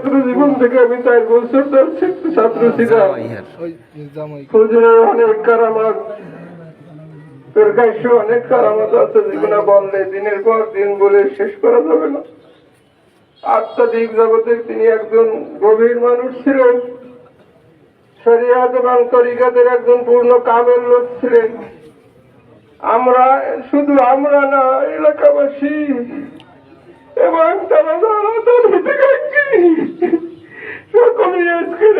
ছাত্র জীবন থেকে আমি তার বছর ধর ছাত্র ছিলাম। হুজুরের অনেক কারামাত তোর কাছে অনেক কারামত আছে যেগুলো বললে দিনের পর দিন বলে শেষ করা যাবে না। আত্মাধিক জগতের তিনি একজন গভীর মানুষ ছিলেন। শরিয়াত এবং তরিকাতের একজন পূর্ণ কামের লোক ছিলেন। আমরা শুধু আমরা না এলাকাবাসী এবং তারা যারা তার হিতাকাঙ্ক্ষী সকলেই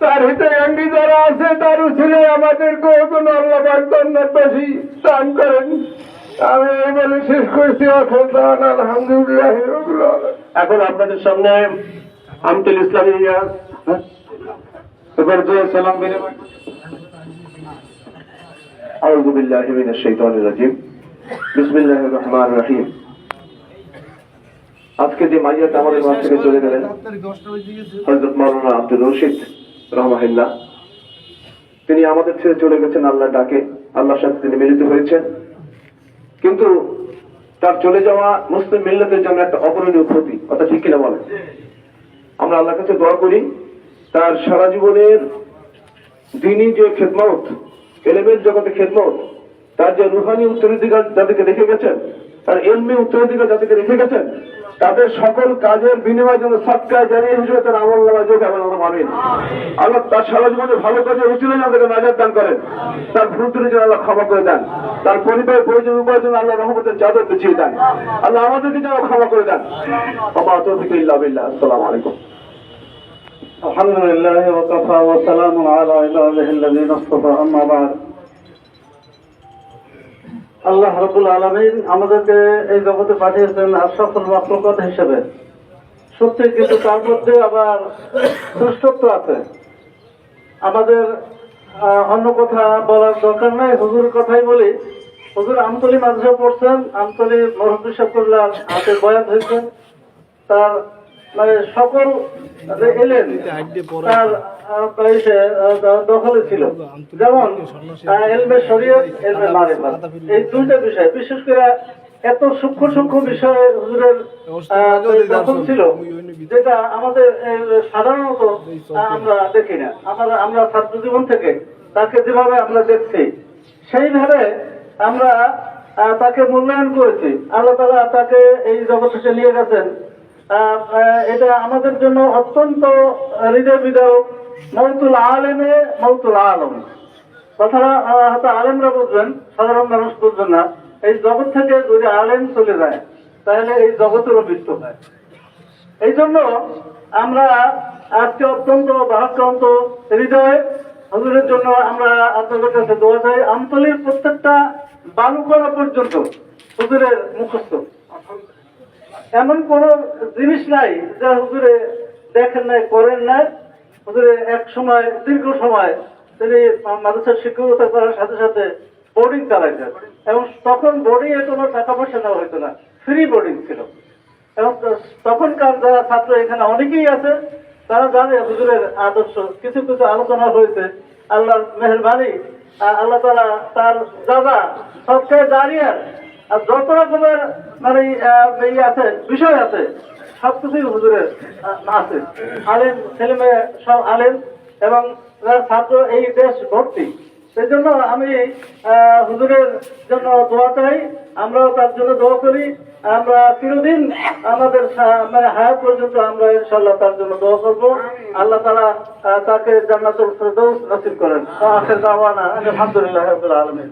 তার হিতাকাঙ্ক্ষী যারা আছে তার ছেলে আমাদেরকে কোনো আল্লাহ জান্নাতবাসী দান করেন। আমি এই বলে শেষ করছি অসন্তান আলহামদুলিল্লাহ এখন আপনাদের সামনে আমতুল ইসলামী রিয়াজ। এবার যে সালাম বিনিময়। আউযু বিল্লাহি মিনাশ শাইতানির রাজিম। বিসমিল্লাহির রহমানির রহিম। আজকে যে মাইয়াটা আমাদের মাঝ থেকে চলে গেলেন, হযরত মাওলানা আব্দুল রশিদ। রহমাহিল্লাহ তিনি আমাদের ছেড়ে চলে গেছেন আল্লাহ ডাকে। আল্লাহর সাথে তিনি মিলিত হয়েছেন। কিন্তু তার চলে যাওয়া মুসলিম মিল্লাতের জন্য একটা অপরণীয় ক্ষতি। অর্থাৎ ঠিক কিনা বলেন? আমরা আল্লাহর কাছে দোয়া করি, তার সারা জীবনের দিনই যে খেদমত, এলেমের জগতে খেদমত, তার যে রুহানি উত্তরাধিকার যাদেরকে দেখে গেছেন তার এলমি উত্তরাধিকার যাদেরকে রেখে গেছেন তাদের সকল কাজের বিনিময়ের জন্য সৎকার জানিয়ে হিসেবে তার আমল নামা যোগ এবং মানেন আল্লাহ তার সারা জীবনে ভালো কাজে উচিত যাদেরকে নাজার দান করেন তার ভুল ত্রুটি যেন আল্লাহ ক্ষমা করে দেন তার পরিবারের প্রয়োজন উপার্জন আল্লাহ রহমতের চাদর বিছিয়ে দেন আল্লাহ আমাদেরকে যেন ক্ষমা করে দেন বাবা তৌফিক ইল্লাহ বিল্লাহ আসসালামু আলাইকুম الحمد لله وكفى وسلام على عباده الذين اصطفى أما بعد আল্লাহ রবুল আলমিন আমাদেরকে এই জগতে পাঠিয়েছেন আশরাফুল মাকলুকাত হিসেবে। সত্যি কিন্তু তার মধ্যে আবার শ্রেষ্ঠত্ব আছে। আমাদের অন্য কথা বলার দরকার নাই। হুজুর কথাই বলি। হুজুর আমতলি মাদ্রাসা পড়ছেন। আমতলি মরহবী সাকুল্লাহ হাতে বয়াত হয়েছেন তার মানে সকল এলেন তার দখলে ছিল। যেমন এলমে শরীয়ত এলমে মারিফাত এই দুইটা বিষয় বিশেষ করে এত সূক্ষ্ম সূক্ষ্ম বিষয় হুজুরের দখল ছিল যেটা আমাদের সাধারণত আমরা দেখি না। আমরা আমরা ছাত্র জীবন থেকে তাকে যেভাবে আমরা দেখছি সেইভাবে আমরা তাকে মূল্যায়ন করেছি। আল্লাহ তালা তাকে এই জগৎ থেকে নিয়ে গেছেন। এটা আমাদের জন্য অত্যন্ত হৃদয় বিদারক মৌতুল আলেমে মৌতুল আলম। কথাটা হয়তো আলেমরা বুঝবেন, সাধারণ মানুষ বুঝবেন না। এই জগৎ থেকে যদি আলেম চলে যায়, তাহলে এই জগতেরও মৃত্যু হয়। এই জন্য আমরা আজকে অত্যন্ত ভারাক্রান্ত হৃদয় হুজুরের জন্য আমরা আপনাদের কাছে দোয়া চাই, আমতলির প্রত্যেকটা বালু করা পর্যন্ত হুজুরের মুখস্থ। এমন কোন জিনিস নাই যা হুজুরে দেখেন নাই, করেন নাই। হুজুরে এক সময়, দীর্ঘ সময় তিনি মাদ্রাসার শিক্ষকতা করার সাথে সাথে বোর্ডিং চালাইতেন। এবং তখন বোর্ডিং এ কোনো টাকা পয়সা নেওয়া হতো না। ফ্রি বোর্ডিং ছিল। এবং তখনকার যারা ছাত্র এখানে অনেকেই আছে, তারা জানে হুজুরের আদর্শ। কিছু কিছু আলোচনা হয়েছে। আল্লাহর মেহরবানি আল্লাহ তালা তার দাদা সবচেয়ে দাঁড়িয়ে। যত রকমের মানে ইয়ে আছে, বিষয় আছে, সবকিছুই হুজুরের আছে। ছেলে মেয়ে সব আলেম, এবং ছাত্র, এই দেশ ভর্তি। সেই জন্য আমি হুজুরের জন্য দোয়া চাই, আমরাও তার জন্য দোয়া করি। আমরা চিরদিন আমাদের মানে হায়াত পর্যন্ত আমরা ইনশাল্লাহ তার জন্য দোয়া করব। আল্লাহ তারা তাকে জান্নাতুল ফেরদৌস নসিব করেন। আলহামদুলিল্লাহ আলামিন।